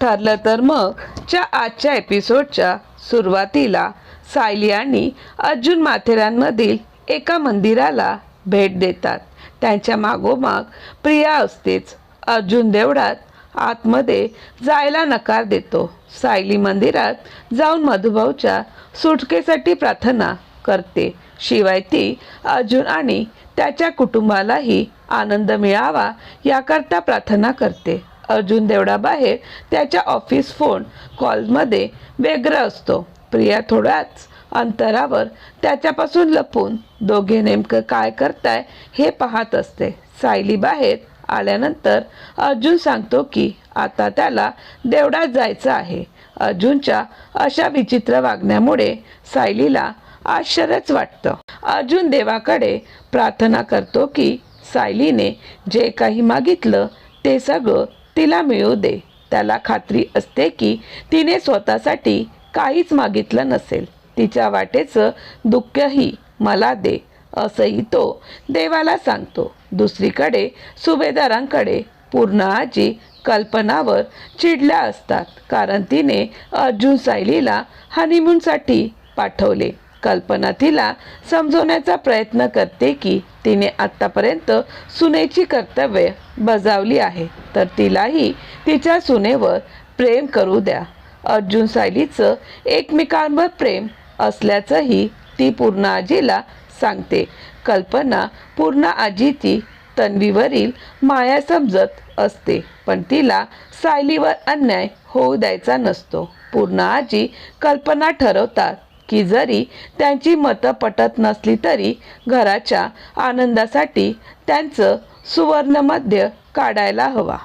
ठरलं तर मग च्या आजच्या एपिसोडच्या सुरुवातीला सायली आणि अर्जुन माथेरानमधील एका मंदिराला भेट देतात. त्यांच्या मागोमाग प्रिया असतेच. अर्जुन देवळात आतमध्ये जायला नकार देतो. सायली मंदिरात जाऊन मधुभाऊच्या सुटकेसाठी प्रार्थना करते. शिवाय ती अर्जुन आणि त्याच्या कुटुंबालाही आनंद मिळावा याकरता प्रार्थना करते. अर्जुन देवळाबाहेर त्याच्या ऑफिस फोन कॉलमध्ये व्यग्र असतो. प्रिया थोड्याच अंतरावर त्याच्यापासून लपून दोघे नेमकं काय करताय हे पाहत असते. सायली बाहेर आल्यानंतर अर्जुन सांगतो की आता त्याला देवडात जायचं आहे. अर्जुनच्या अशा विचित्र वागण्यामुळे सायलीला आश्चर्यच वाटतं. अर्जुन देवाकडे प्रार्थना करतो की सायलीने जे काही मागितलं ते सगळं तिला मिळू दे. त्याला खात्री असते की तिने स्वतःसाठी काहीच मागितलं नसेल. तिच्या वाटेचं दुःखही मला दे असंही तो देवाला सांगतो. दुसरीकडे सुभेदारांकडे पूर्ण आजी कल्पनावर चिडल्या असतात कारण तिने अर्जुन सायलीला हनीमूनसाठी पाठवले. कल्पना तिला समजवण्याचा प्रयत्न करते की तिने आत्तापर्यंत सुनेची कर्तव्य बजावली आहे. तर तिलाही तिच्या सुनेवर प्रेम करू द्या. अर्जुन सायलीचं एकमेकांवर प्रेम असल्याचंही ती पूर्ण आजीला सांगते. कल्पना पूर्ण आजीची तन्वीवरील माया समजत असते पण तिला सायलीवर अन्याय होऊ द्यायचा नसतो. पूर्ण आजी कल्पना ठरवतात. की जरी त्यांची मतं पटत नसली तरी घराच्या आनंदासाठी त्यांचं सुवर्णमध्य काढायला हवा.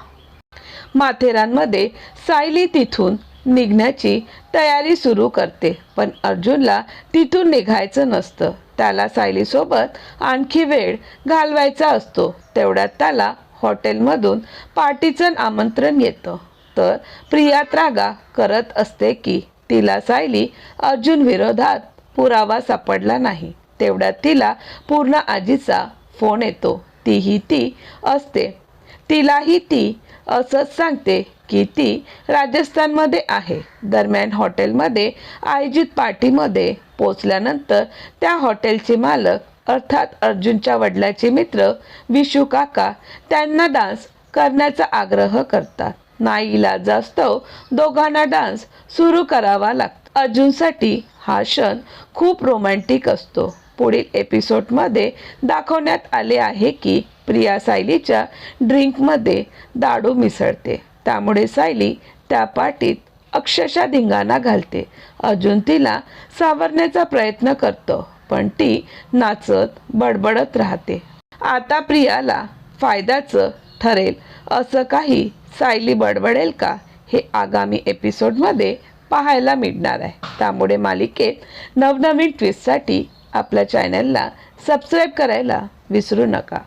माथेरानमध्ये सायली तिथून निघण्याची तयारी सुरू करते पण अर्जुनला तिथून निघायचं नसतं. त्याला सायलीसोबत आणखी वेळ घालवायचा असतो. तेवढ्यात त्याला हॉटेलमधून पार्टीचं आमंत्रण येतं. तर प्रिया त्रागा करत असते की तिला सायली अर्जुन विरोधात पुरावा सापडला नाही. तेवढ्यात तिला पूर्ण आजीचा फोन येतो. तीही ती असते. तिलाही ती असंच सांगते की ती राजस्थानमध्ये आहे. दरम्यान हॉटेलमध्ये आयोजित पार्टीमध्ये पोचल्यानंतर त्या हॉटेलचे मालक अर्थात अर्जुनच्या वडिलाचे मित्र विशू काका त्यांना डान्स करण्याचा आग्रह करतात. नाईला जास्तव दोघांना डान्स सुरू करावा लागतो. अर्जुनसाठी हा क्षण खूप रोमॅन्टिक असतो. पुढील एपिसोडमध्ये दाखवण्यात आले आहे की प्रिया सायलीच्या ड्रिंकमध्ये दाडू मिसळते. त्यामुळे सायली त्या पाटीत अक्षरशः धिंगाणा घालते. अर्जुन तिला सावरण्याचा प्रयत्न करतो पण ती नाचत बडबडत राहते. आता प्रियाला फायद्याचं ठरेल असं काही सायली बडबडेल का हे आगामी एपिसोडमध्ये पाहायला मिळणार आहे. त्यामुळे मालिकेत नवनवीन ट्विस्टसाठी आपल्या चॅनलला सबस्क्राईब करायला विसरू नका.